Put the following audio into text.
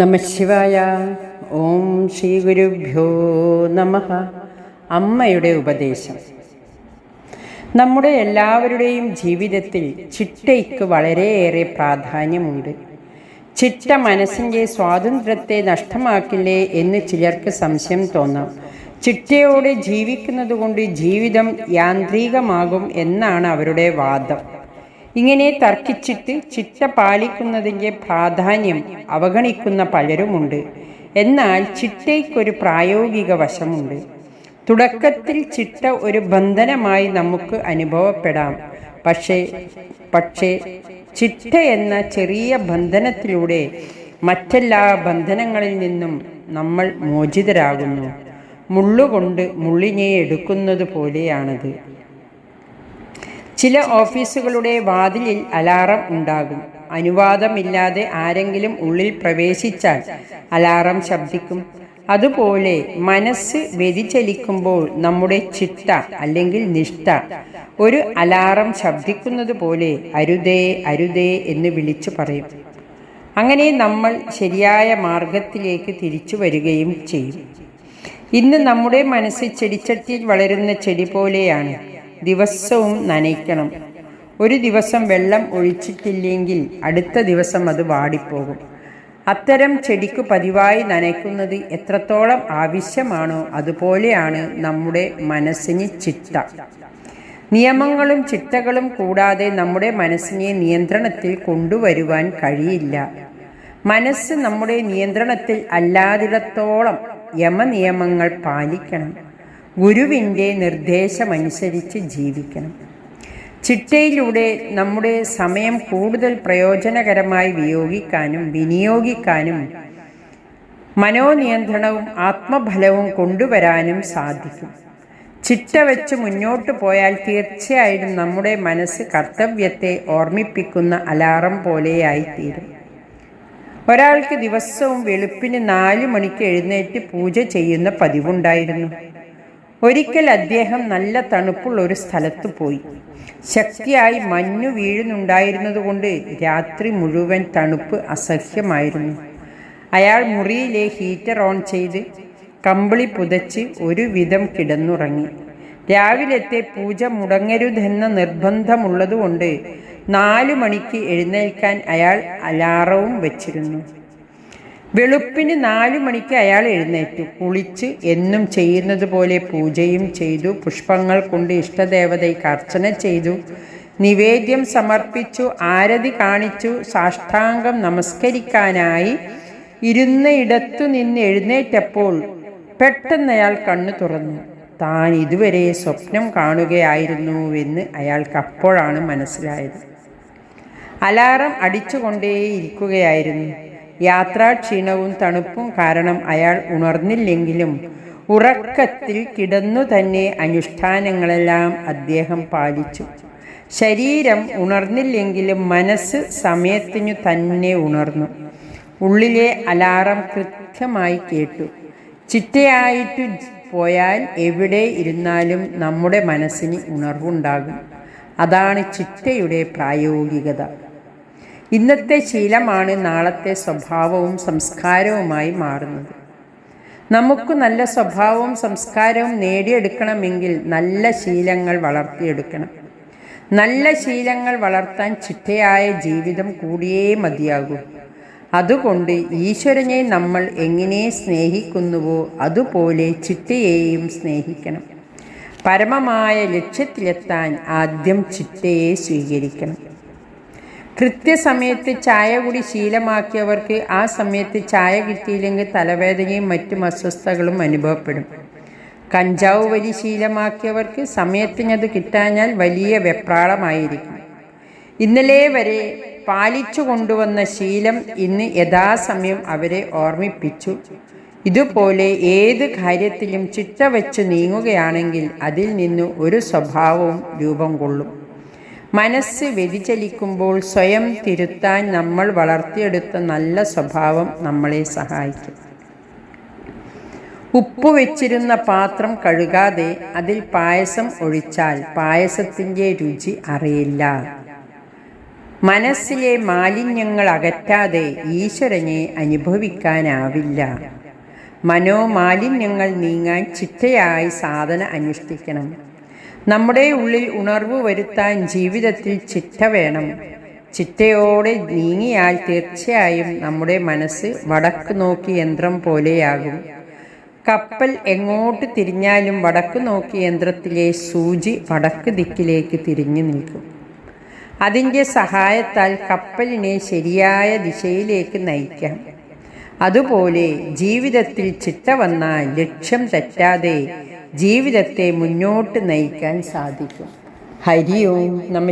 നമശിവായ ഓം ശ്രീ ഗുരുഭ്യോ നമ. അമ്മയുടെ ഉപദേശം. നമ്മുടെ എല്ലാവരുടെയും ജീവിതത്തിൽ ചിട്ടയ്ക്ക് വളരെയേറെ പ്രാധാന്യമുണ്ട്. ചിട്ട മനസ്സിന്റെ സ്വാതന്ത്ര്യത്തെ നഷ്ടമാക്കില്ലേ എന്ന് ചിലർക്ക് സംശയം തോന്നാം. ചിട്ടയോടെ ജീവിക്കുന്നത് കൊണ്ട് ജീവിതം യാന്ത്രികമാകും എന്നാണ് അവരുടെ വാദം. ഇങ്ങനെ തർക്കിച്ചിട്ട് ചിട്ട പാലിക്കുന്നതിന്റെ പ്രാധാന്യം അവഗണിക്കുന്ന പലരുമുണ്ട്. എന്നാൽ ചിട്ടയ്ക്കൊരു പ്രായോഗിക വശമുണ്ട്. തുടക്കത്തിൽ ചിട്ട ഒരു ബന്ധനമായി നമുക്ക് അനുഭവപ്പെടാം. പക്ഷേ പക്ഷേ ചിട്ട എന്ന ചെറിയ ബന്ധനത്തിലൂടെ മറ്റെല്ലാ ബന്ധനങ്ങളിൽ നിന്നും നമ്മൾ മോചിതരാകുന്നു. മുള്ളുകൊണ്ട് മുള്ളിനെ എടുക്കുന്നത് പോലെയാണത് ചില ഓഫീസുകളുടെ വാതിലിൽ അലാറം ഉണ്ടാകും. അനുവാദമില്ലാതെ ആരെങ്കിലും ഉള്ളിൽ പ്രവേശിച്ചാൽ അലാറം ശബ്ദിക്കും. അതുപോലെ മനസ്സ് വ്യതിചലിക്കുമ്പോൾ നമ്മുടെ ചിട്ട അല്ലെങ്കിൽ നിഷ്ഠ. ഒരു അലാറം ശബ്ദിക്കുന്നത് പോലെ അരുതേ അരുതേ എന്ന് വിളിച്ചു പറയും. അങ്ങനെ നമ്മൾ ശരിയായ മാർഗത്തിലേക്ക് തിരിച്ചു വരികയും ചെയ്യും. ഇന്ന് നമ്മുടെ മനസ്സ് ചെടിച്ചട്ടിയിൽ വളരുന്ന ചെടി പോലെയാണ്. ദിവസവും നനയ്ക്കണം. ഒരു ദിവസം വെള്ളം ഒഴിച്ചിട്ടില്ലെങ്കിൽ അടുത്ത ദിവസം അത് വാടിപ്പോകും. അത്തരം ചെടിക്ക് പതിവായി നനയ്ക്കുന്നത് എത്രത്തോളം ആവശ്യമാണോ അതുപോലെയാണ് നമ്മുടെ മനസ്സിന് ചിട്ട. നിയമങ്ങളും ചിട്ടകളും കൂടാതെ നമ്മുടെ മനസ്സിനെ നിയന്ത്രണത്തിൽ കൊണ്ടുവരുവാൻ കഴിയില്ല. മനസ്സ് നമ്മുടെ നിയന്ത്രണത്തിൽ അല്ലാതിടത്തോളം യമനിയമങ്ങൾ പാലിക്കണം. ഗുരുവിന്റെ നിർദ്ദേശമനുസരിച്ച് ജീവിക്കണം. ചിട്ടയിലൂടെ നമ്മുടെ സമയം കൂടുതൽ പ്രയോജനകരമായി വിയോഗിക്കാനും വിനിയോഗിക്കാനും മനോനിയന്ത്രണവും ആത്മഫലവും കൊണ്ടുവരാനും സാധിക്കും. ചിട്ട വെച്ച് മുന്നോട്ട് പോയാൽ തീർച്ചയായും നമ്മുടെ മനസ്സ് കർത്തവ്യത്തെ ഓർമ്മിപ്പിക്കുന്ന അലാറം പോലെയായിത്തീരും. ഒരാൾക്ക് ദിവസവും വെളുപ്പിന് നാല് മണിക്ക് എഴുന്നേറ്റ് പൂജ ചെയ്യുന്ന പതിവുണ്ടായിരുന്നു. ഒരിക്കൽ അദ്ദേഹം നല്ല തണുപ്പുള്ള ഒരു സ്ഥലത്ത് പോയി. ശക്തിയായി മഞ്ഞു വീഴുന്നുണ്ടായിരുന്നതുകൊണ്ട് രാത്രി മുഴുവൻ തണുപ്പ് അസഹ്യമായിരുന്നു. അയാൾ മുറിയിലെ ഹീറ്റർ ഓൺ ചെയ്ത് കമ്പിളി പുതച്ച് ഒരുവിധം കിടന്നുറങ്ങി. രാവിലത്തെ പൂജ മുടങ്ങരുതെന്ന നിർബന്ധമുള്ളതുകൊണ്ട് നാലു മണിക്ക് എഴുന്നേൽക്കാൻ അയാൾ അലാറവും വെച്ചിരുന്നു. വെളുപ്പിന് നാലു മണിക്ക് അയാൾ എഴുന്നേറ്റു. കുളിച്ച് എന്നും ചെയ്യുന്നത് പോലെ പൂജയും ചെയ്തു. പുഷ്പങ്ങൾ കൊണ്ട് ഇഷ്ടദേവതയ്ക്ക് അർച്ചന ചെയ്തു. നിവേദ്യം സമർപ്പിച്ചു. ആരതി കാണിച്ചു. സാഷ്ടാംഗം നമസ്കരിക്കാനായി ഇരുന്ന ഇടത്തു നിന്ന് എഴുന്നേറ്റപ്പോൾ പെട്ടെന്ന് അയാൾ കണ്ണു തുറന്നു. താൻ ഇതുവരെ സ്വപ്നം കാണുകയായിരുന്നുവെന്ന് അയാൾക്ക് അപ്പോഴാണ് മനസ്സിലായത്. അലാറം അടിച്ചുകൊണ്ടേയിരിക്കുകയായിരുന്നു. യാത്രാക്ഷീണവും തണുപ്പും കാരണം അയാൾ ഉണർന്നില്ലെങ്കിലും ഉറക്കത്തിൽ കിടന്നു തന്നെ അനുഷ്ഠാനങ്ങളെല്ലാം അദ്ദേഹം പാലിച്ചു. ശരീരം ഉണർന്നില്ലെങ്കിലും മനസ്സ് സമയത്തിനു തന്നെ ഉണർന്നു. ഉള്ളിലെ അലാറം കൃത്യമായി കേട്ടു. ചിട്ടയായിട്ട് പോയാൽ എവിടെ ഇരുന്നാലും നമ്മുടെ മനസ്സിന് ഉണർവുണ്ടാകും. അതാണ് ചിട്ടയുടെ പ്രായോഗികത. ഇന്നത്തെ ശീലമാണ് നാളത്തെ സ്വഭാവവും സംസ്കാരവുമായി മാറുന്നത്. നമുക്ക് നല്ല സ്വഭാവവും സംസ്കാരവും നേടിയെടുക്കണമെങ്കിൽ നല്ല ശീലങ്ങൾ വളർത്തിയെടുക്കണം. നല്ല ശീലങ്ങൾ വളർത്താൻ ചിട്ടയായ ജീവിതം കൂടിയേ മതിയാകൂ. അതുകൊണ്ട് ഈശ്വരനെ നമ്മൾ എങ്ങനെ സ്നേഹിക്കുന്നുവോ അതുപോലെ ചിട്ടയെയും സ്നേഹിക്കണം. പരമമായ ലക്ഷ്യത്തിലെത്താൻ ആദ്യം ചിട്ടയെ സ്വീകരിക്കണം. കൃത്യസമയത്ത് ചായ കൂടി ശീലമാക്കിയവർക്ക് ആ സമയത്ത് ചായ കിട്ടിയില്ലെങ്കിൽ തലവേദനയും മറ്റും അസ്വസ്ഥകളും അനുഭവപ്പെടും. കഞ്ചാവ് വലി ശീലമാക്കിയവർക്ക് സമയത്തിനത് കിട്ടാഞ്ഞാൽ വലിയ വെപ്രാളമായിരിക്കും. ഇന്നലെ വരെ പാലിച്ചു കൊണ്ടുവന്ന ശീലം ഇന്ന് യഥാസമയം അവരെ ഓർമ്മിപ്പിച്ചു. ഇതുപോലെ ഏത് കാര്യത്തിലും ചിട്ട വെച്ച് നീങ്ങുകയാണെങ്കിൽ അതിൽ നിന്ന് ഒരു സ്വഭാവവും രൂപം കൊള്ളും. മനസ്സ് വ്യതിചലിക്കുമ്പോൾ സ്വയം തിരുത്താൻ നമ്മൾ വളർത്തിയെടുത്ത നല്ല സ്വഭാവം നമ്മളെ സഹായിക്കും. ഉപ്പ് വെച്ചിരുന്ന പാത്രം കഴുകാതെ അതിൽ പായസം ഒഴിച്ചാൽ പായസത്തിന്റെ രുചി അറിയില്ല. മനസ്സിലെ മാലിന്യങ്ങൾ അകറ്റാതെ ഈശ്വരനെ അനുഭവിക്കാനാവില്ല. മനോമാലിന്യങ്ങൾ നീങ്ങാൻ ചിട്ടയായി സാധന അനുഷ്ഠിക്കണം. നമ്മുടെ ഉള്ളിൽ ഉണർവ് വരുത്താൻ ജീവിതത്തിൽ ചിട്ട വേണം. ചിട്ടയോടെ നീങ്ങിയാൽ തീർച്ചയായും നമ്മുടെ മനസ്സ് വടക്ക് നോക്കി യന്ത്രം പോലെയാകും. കപ്പൽ എങ്ങോട്ട് തിരിഞ്ഞാലും വടക്ക് നോക്കി യന്ത്രത്തിലെ സൂചി വടക്ക് ദിക്കിലേക്ക് തിരിഞ്ഞു നിൽക്കും. അതിന്റെ സഹായത്താൽ കപ്പലിനെ ശരിയായ ദിശയിലേക്ക് നയിക്കാം. അതുപോലെ ജീവിതത്തിൽ ചിട്ട വന്നാൽ ലക്ഷ്യം തെറ്റാതെ ജീവിതത്തെ മുന്നോട്ട് നയിക്കാൻ സാധിക്കും. ഹരി ഓം നമ